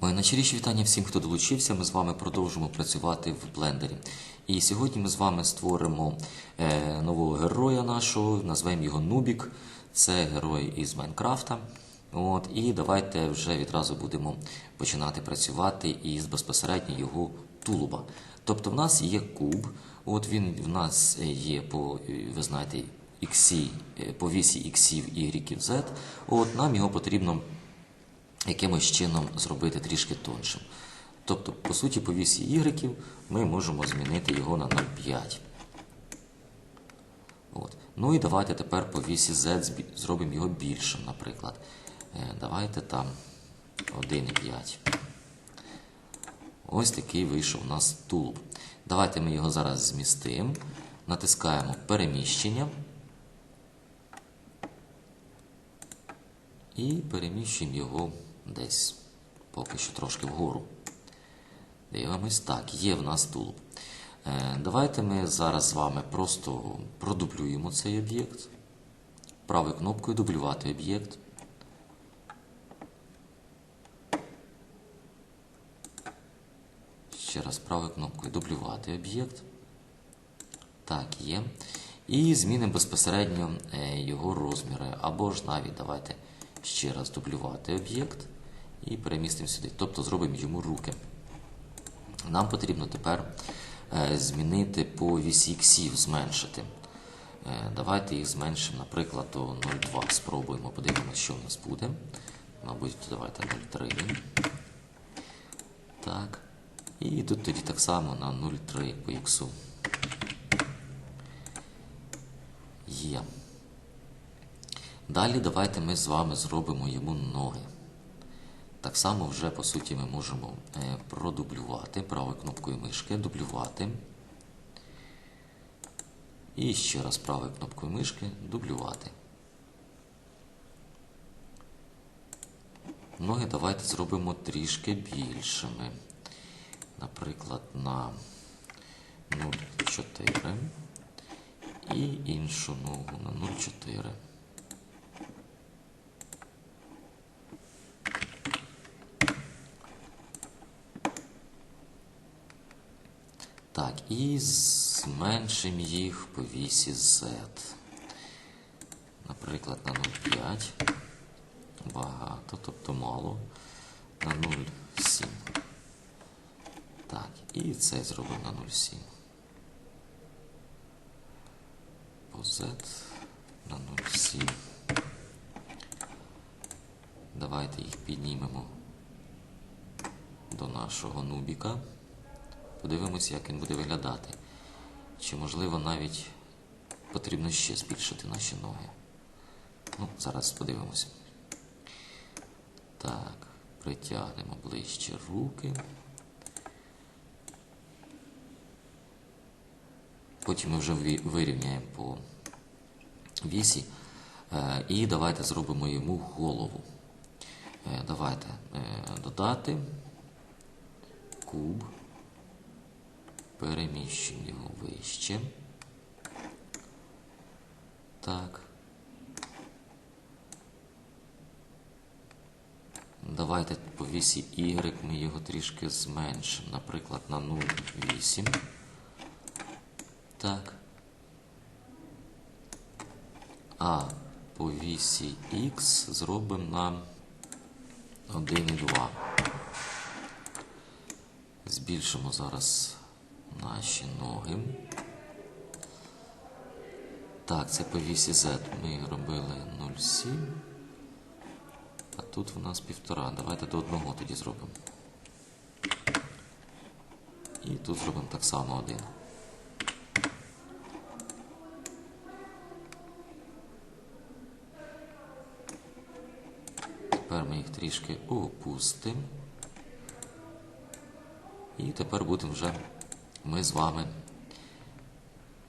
Мої найщиріші вітання всім, хто долучився. Ми з вами продовжимо працювати в блендері. І сьогодні ми з вами створимо е, нового героя нашого, назвемо його Нубік. Це герой із Майнкрафта. От, і давайте вже відразу будемо починати працювати із безпосередньо його тулуба. Тобто в нас є куб, от він в нас є по, е, ви знаєте, іксі, е, по вісі іксів, y, z. От нам його потрібно якимось чином зробити трішки тоншим. Тобто, по суті, по вісі Y ми можемо змінити його на 0,5. От. Ну і давайте тепер по вісі Z зробимо його більшим, наприклад. Е, Давайте там 1,5. Ось такий вийшов у нас тулуб. Давайте ми його зараз змістимо. Натискаємо переміщення. І переміщуємо його десь поки що трошки вгору. Дивимось, так, є в нас тулуб. Е, давайте ми зараз з вами просто продублюємо цей об'єкт. Правою кнопкою дублювати об'єкт. Ще раз правою кнопкою дублювати об'єкт. Так, є. І змінимо безпосередньо е, його розміри. Або ж навіть давайте ще раз дублювати об'єкт і перемістимо сюди. Тобто зробимо йому руки. Нам потрібно тепер е, змінити по вісі іксів, зменшити. Е, Давайте їх зменшимо, наприклад, до 0,2. Спробуємо, подивимося, що в нас буде. Мабуть, давайте 0,3. Так. І тут тоді так само на 0,3 по іксу. Є. Далі давайте ми з вами зробимо йому ноги. Так само вже, по суті, ми можемо е, продублювати правою кнопкою мишки, дублювати. І ще раз правою кнопкою мишки дублювати. Ноги давайте зробимо трішки більшими. Наприклад, на 0,4 і іншу ногу на 0,4. Так, і зменшимо їх по вісі Z. Наприклад, на 0,5. Багато, тобто мало. На 0,7. Так, і це зробимо на 0,7. По Z на 0,7. Давайте їх піднімемо до нашого нубіка. Подивимося, як він буде виглядати. Чи, можливо, навіть потрібно ще збільшити наші ноги. Ну, зараз подивимося. Так, притягнемо ближче руки. Потім ми вже вирівняємо по вісі. Е, І давайте зробимо йому голову. Е, Давайте е, додати куб. Переміщуємо вище. Так. Давайте по вісі Y ми його трішки зменшимо, наприклад, на 0,8. Так. А по вісі X зробимо на 1,2. Збільшимо зараз наші ноги. Так, це по вісі Z ми робили 0,7. А тут в нас півтора. Давайте до одного тоді зробимо. І тут зробимо так само один. Тепер ми їх трішки опустимо. І тепер будемо вже ми з вами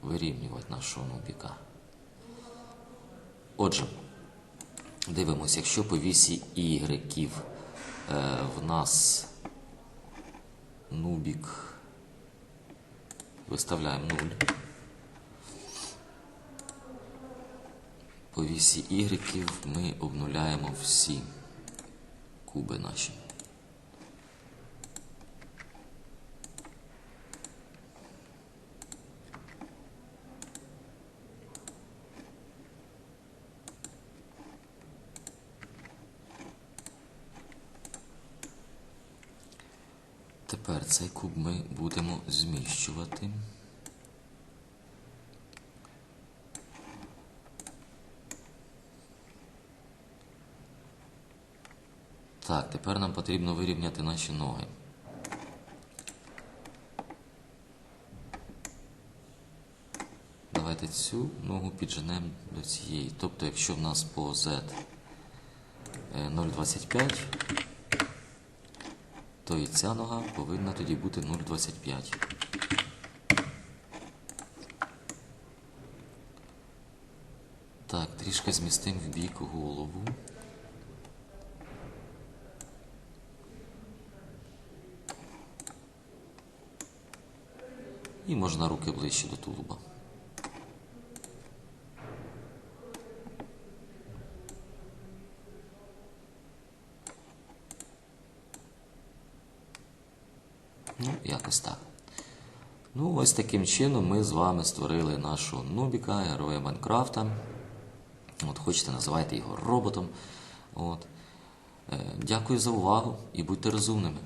вирівнювати нашого нубіка. Отже, дивимося, якщо по вісі Y е, в нас нубік виставляємо 0. По вісі Y ми обнуляємо всі куби наші. Тепер цей куб ми будемо зміщувати. Так, тепер нам потрібно вирівняти наші ноги. Давайте цю ногу підженемо до цієї. Тобто, якщо в нас по Z е, 0,25, то і ця нога повинна тоді бути 0,25. Так, трішки змістимо в бік голову. І можна руки ближче до тулуба. Ну, якось так. Ну, ось таким чином ми з вами створили нашого Нубіка, героя Майнкрафта. От, хочете, називайте його роботом. От. Е, Дякую за увагу і будьте розумними.